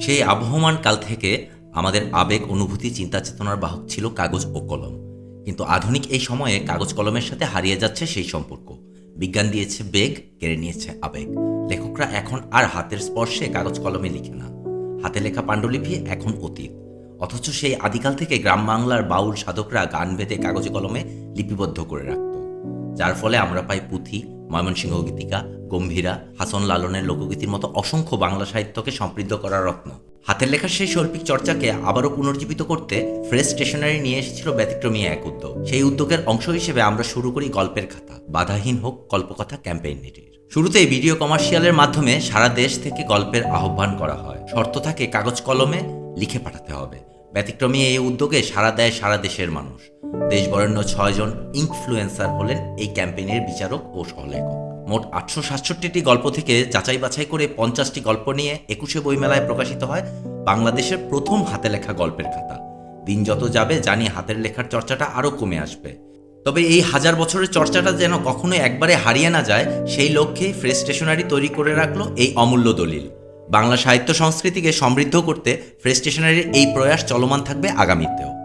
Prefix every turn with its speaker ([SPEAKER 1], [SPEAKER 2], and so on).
[SPEAKER 1] সেই আবহমান কাল থেকে আমাদের আবেগ, অনুভূতি, চিন্তা চেতনার বাহক ছিল কাগজ ও কলম। কিন্তু আধুনিক এই সময়ে কাগজ কলমের সাথে হারিয়ে যাচ্ছে সেই সম্পর্ক। বিজ্ঞান দিয়েছে বেগ, কেড়ে নিয়েছে আবেগ। লেখকরা এখন আর হাতের স্পর্শে কাগজ কলমে লিখে না। হাতে লেখা পাণ্ডুলিপি এখন অতীত। অথচ সেই আদিকাল থেকে গ্রাম বাংলার বাউল সাধকরা গান বেঁধে কাগজে কলমে লিপিবদ্ধ করে রাখত। যার ফলে আমরা পাই পুঁথি, ময়মনসিংহ গীতিকা গম্ভীরা হাসন লালনের লোকগীতির মতো অসংখ্য বাংলা সাহিত্যকে সমৃদ্ধ করার রত্ন। হাতের লেখার সেই শৈল্পিক চর্চাকে আবারও পুনর্জীবিত করতে ফ্রেশ স্টেশনারি নিয়ে এসেছিল ব্যতিক্রমী এক উদ্যোগ। সেই উদ্যোগের অংশ হিসেবে আমরা শুরু করি গল্পের খাতা। বাধাহীন হোক কল্পকথা ক্যাম্পেইনটির শুরুতেই ভিডিও কমার্শিয়ালের মাধ্যমে সারা দেশ থেকে গল্পের আহ্বান করা হয়। শর্ত থাকে কাগজ কলমে লিখে পাঠাতে হবে। ব্যতিক্রমী এই উদ্যোগে সারা দেয় সারা দেশের মানুষ। দেশ বরেণ্য ছয়জন ইনফ্লুয়েন্সার হলেন এই ক্যাম্পেইনের বিচারক ও সহলেখক। মোট আটশো সাতষট্টিটি গল্প থেকে যাচাই বাছাই করে পঞ্চাশটি গল্প নিয়ে একুশে বইমেলায় প্রকাশিত হয় বাংলাদেশের প্রথম হাতে লেখা গল্পের খাতা। দিন যত যাবে, জানি হাতের লেখার চর্চাটা আরও কমে আসবে। তবে এই হাজার বছরের চর্চাটা যেন কখনো একবারে হারিয়ে না যায়, সেই লক্ষ্যেই ফ্রেশ স্টেশনারি তৈরি করে রাখল এই অমূল্য দলিল। বাংলা সাহিত্য সংস্কৃতিকে সমৃদ্ধ করতে ফ্রেস্টেশনারির এই প্রয়াস চলমান থাকবে আগামীতেও।